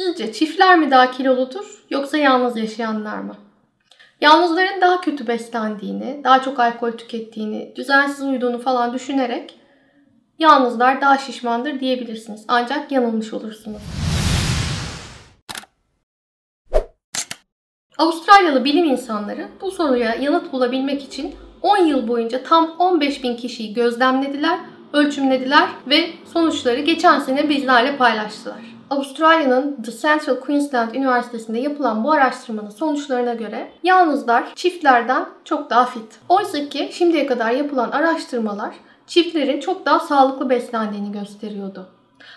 Sizce çiftler mi daha kiloludur yoksa yalnız yaşayanlar mı? Yalnızların daha kötü beslendiğini, daha çok alkol tükettiğini, düzensiz uyuduğunu falan düşünerek yalnızlar daha şişmandır diyebilirsiniz. Ancak yanılmış olursunuz. Avustralyalı bilim insanları bu soruya yanıt bulabilmek için 10 yıl boyunca tam 15 bin kişiyi gözlemlediler, ölçümlediler ve sonuçları geçen sene bizlerle paylaştılar. Avustralya'nın The Central Queensland Üniversitesi'nde yapılan bu araştırmanın sonuçlarına göre yalnızlar çiftlerden çok daha fit. Oysa ki şimdiye kadar yapılan araştırmalar çiftlerin çok daha sağlıklı beslendiğini gösteriyordu.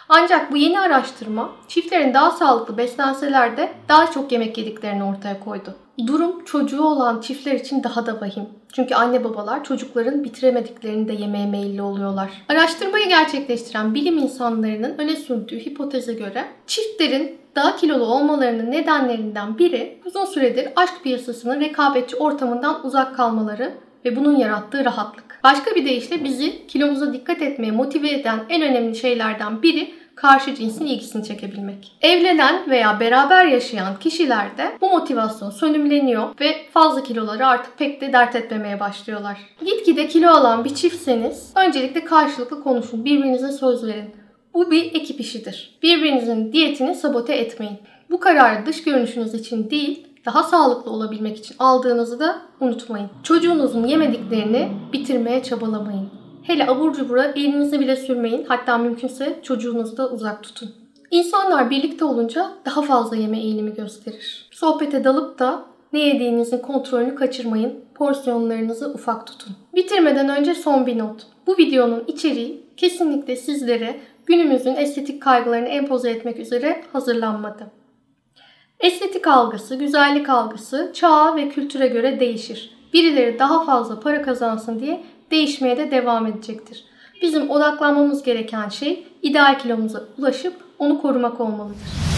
Ancak bu yeni araştırma çiftlerin daha sağlıklı beslenseler de daha çok yemek yediklerini ortaya koydu. Durum çocuğu olan çiftler için daha da vahim. Çünkü anne babalar çocukların bitiremediklerini de yemeye meyilli oluyorlar. Araştırmayı gerçekleştiren bilim insanlarının öne sürdüğü hipoteze göre çiftlerin daha kilolu olmalarının nedenlerinden biri uzun süredir aşk piyasasının rekabetçi ortamından uzak kalmaları ve bunun yarattığı rahatlık. Başka bir deyişle bizi kilomuza dikkat etmeye motive eden en önemli şeylerden biri karşı cinsin ilgisini çekebilmek. Evlenen veya beraber yaşayan kişilerde bu motivasyon sönümleniyor ve fazla kiloları artık pek de dert etmemeye başlıyorlar. Gitgide kilo alan bir çiftseniz öncelikle karşılıklı konuşun, birbirinize söz verin. Bu bir ekip işidir. Birbirinizin diyetini sabote etmeyin. Bu kararı dış görünüşünüz için değil, daha sağlıklı olabilmek için aldığınızı da unutmayın. Çocuğunuzun yemediklerini bitirmeye çabalamayın. Hele abur cubura elinizi bile sürmeyin. Hatta mümkünse çocuğunuzu da uzak tutun. İnsanlar birlikte olunca daha fazla yeme eğilimi gösterir. Sohbete dalıp da ne yediğinizin kontrolünü kaçırmayın. Porsiyonlarınızı ufak tutun. Bitirmeden önce son bir not. Bu videonun içeriği kesinlikle sizlere günümüzün estetik kaygılarını empoze etmek üzere hazırlanmadı. Estetik algısı, güzellik algısı çağa ve kültüre göre değişir. Birileri daha fazla para kazansın diye değişmeye de devam edecektir. Bizim odaklanmamız gereken şey ideal kilomuza ulaşıp onu korumak olmalıdır.